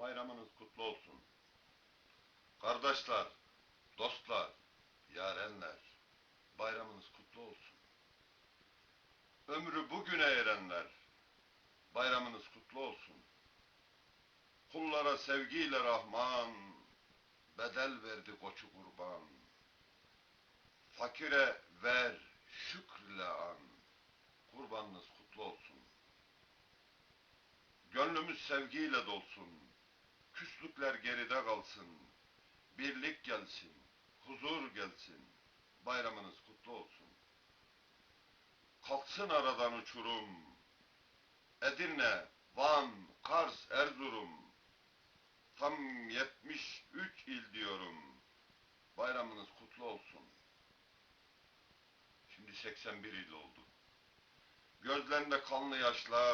Bayramınız kutlu olsun. Kardeşler, dostlar, yarenler, bayramınız kutlu olsun. Ömrü bugüne erenler, bayramınız kutlu olsun. Kullara sevgiyle Rahman, bedel verdi koçu kurban. Fakire ver, şükürle an, kurbanınız kutlu olsun. Gönlümüz sevgiyle dolsun, küslükler geride kalsın, birlik gelsin, huzur gelsin, bayramınız kutlu olsun. Kalksın aradan uçurum, Edirne, Van, Kars, Erzurum, tam 73 il diyorum, bayramınız kutlu olsun. Şimdi 81 il oldu. Gözlerinde kanlı yaşlar,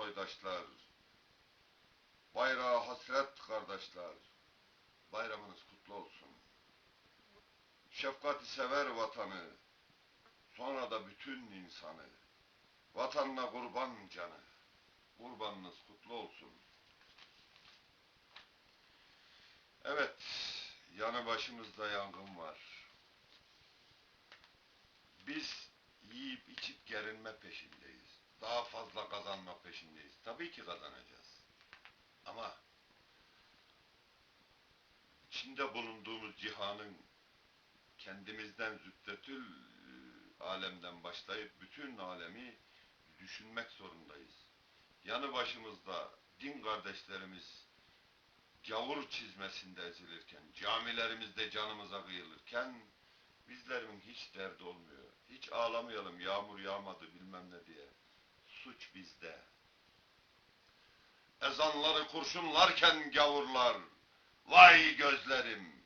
soydaşlar, bayrağı hasret kardeşler, bayramınız kutlu olsun. Şefkati sever vatanı, sonra da bütün insanı, vatanına kurban canı, kurbanınız kutlu olsun. Evet, yanı başımızda yangın var. Biz yiyip içip gerinme peşindeyiz. Daha fazla kazanma peşindeyiz. Tabii ki kazanacağız. Ama içinde bulunduğumuz cihanın kendimizden züddetül e, alemden başlayıp bütün alemi düşünmek zorundayız. Yanı başımızda din kardeşlerimiz gavur çizmesinde ezilirken, camilerimizde canımıza kıyılırken bizlerin hiç derdi olmuyor. Hiç ağlamayalım yağmur yağmadı bilmem ne diye. Suç bizde. Ezanları kurşunlarken gavurlar, vay gözlerim,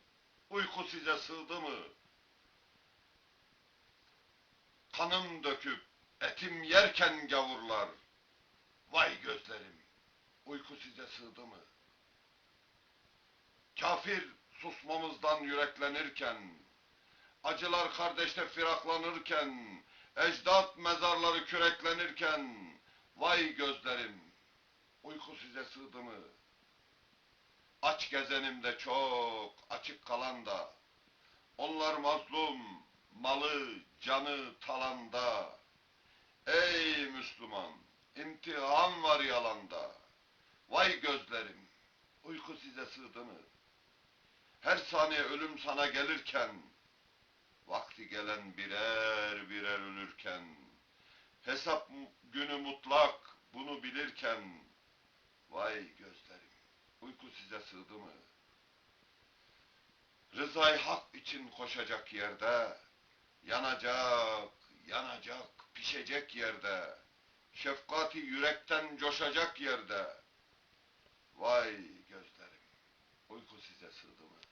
uyku size sığdı mı? Kanım döküp etim yerken gavurlar, vay gözlerim, uyku size sığdı mı? Kafir susmamızdan yüreklenirken, acılar kardeşte firaklanırken, ecdat mezarları küreklenirken, vay gözlerim, uyku size sığdı mı? Aç gezenim de çok, açık kalan da, onlar mazlum, malı, canı talanda. Ey Müslüman, imtihan var yalanda. Vay gözlerim, uyku size sığdı mı? Her saniye ölüm sana gelirken, vakti gelen birer ölürken, hesap günü mutlak bunu bilirken, vay gözlerim, uyku size sığdı mı? Rızayı hak için koşacak yerde, yanacak, yanacak, pişecek yerde, şefkati yürekten coşacak yerde, vay gözlerim, uyku size sığdı mı?